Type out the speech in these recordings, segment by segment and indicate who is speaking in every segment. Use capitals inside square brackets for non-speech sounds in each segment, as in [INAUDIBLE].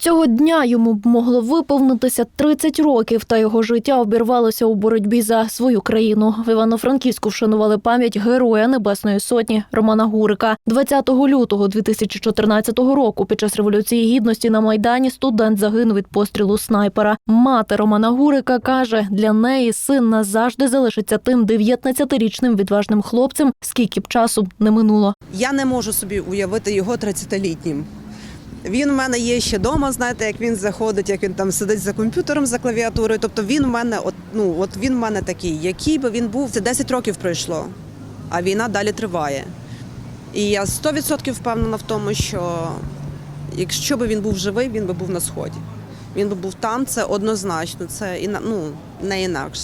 Speaker 1: Цього дня йому б могло виповнитися 30 років, та його життя обірвалося у боротьбі за свою країну. В Івано-Франківську вшанували пам'ять героя Небесної Сотні Романа Гурика. 20 лютого 2014 року під час революції гідності на майдані студент загинув від пострілу снайпера. Мати Романа Гурика каже, для неї син назавжди залишиться тим 19-річним відважним хлопцем, скільки б часу не минуло.
Speaker 2: Я не можу собі уявити його 30-літнім. Він в мене є ще вдома, знаєте, як він заходить, як він там сидить за комп'ютером, за клавіатурою. Тобто він в мене, от, ну, от він в мене такий, який би він був, це 10 років пройшло, а війна далі триває. І я 100% впевнена в тому, що якщо би він був живий, він би був на сході. Він би був там, це однозначно, це ну, не інакше.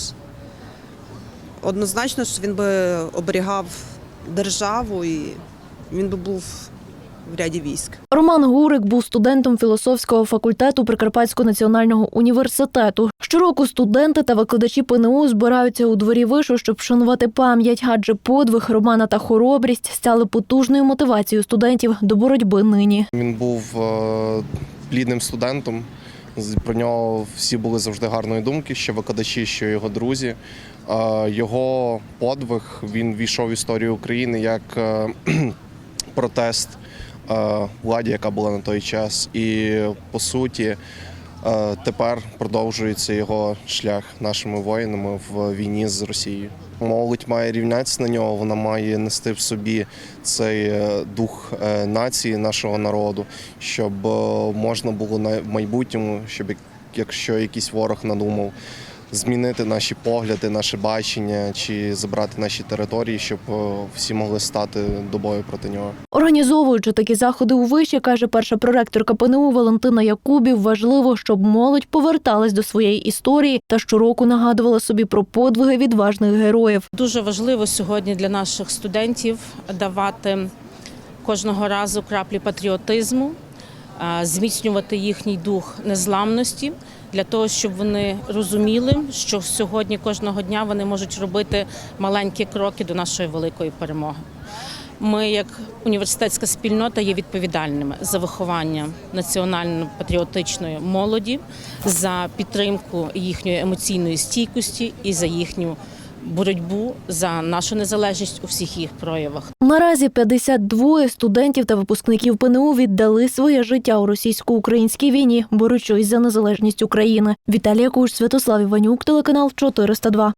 Speaker 2: Однозначно, що він би оберігав державу і він би був в ряді військ.
Speaker 1: Роман Гурик був студентом філософського факультету Прикарпатського національного університету. Щороку студенти та викладачі ПНУ збираються у дворі вишу, щоб вшанувати пам'ять, адже подвиг Романа та хоробрість стали потужною мотивацією студентів до боротьби нині.
Speaker 3: Він був е, плідним студентом. Про нього всі були завжди гарної думки, що викладачі, що його друзі. Е, Його подвиг він війшов в історію України як е, [CLEARS THROAT] протест владі, яка була на той час. І по суті, е, тепер продовжується його шлях нашими воїнами в війні з Росією. Молодь має рівнятися на нього, вона має нести в собі цей е, дух е, нації нашого народу, щоб е, можна було на майбутньому, щоб як- якщо якийсь ворог надумав змінити наші погляди, наше бачення чи забрати наші території, щоб е, всі могли стати до бою проти нього.
Speaker 1: Організовуючи такі заходи у виші, каже перша проректорка ПНУ Валентина Якубів, важливо, щоб молодь поверталась до своєї історії та щороку нагадувала собі про подвиги відважних героїв.
Speaker 4: Дуже важливо сьогодні для наших студентів давати кожного разу краплі патріотизму, зміцнювати їхній дух незламності для того, щоб вони розуміли, що сьогодні кожного дня вони можуть робити маленькі кроки до нашої великої перемоги. Ми, як університетська спільнота, є відповідальними за виховання національно-патріотичної молоді, за підтримку їхньої емоційної стійкості і за їхню боротьбу за нашу незалежність у всіх їх проявах.
Speaker 1: Наразі 52 студентів та випускників ПНУ віддали своє життя у російсько-українській війні, борючись за незалежність України. Віталія Куш, Святослав Іванюк, телеканал 402.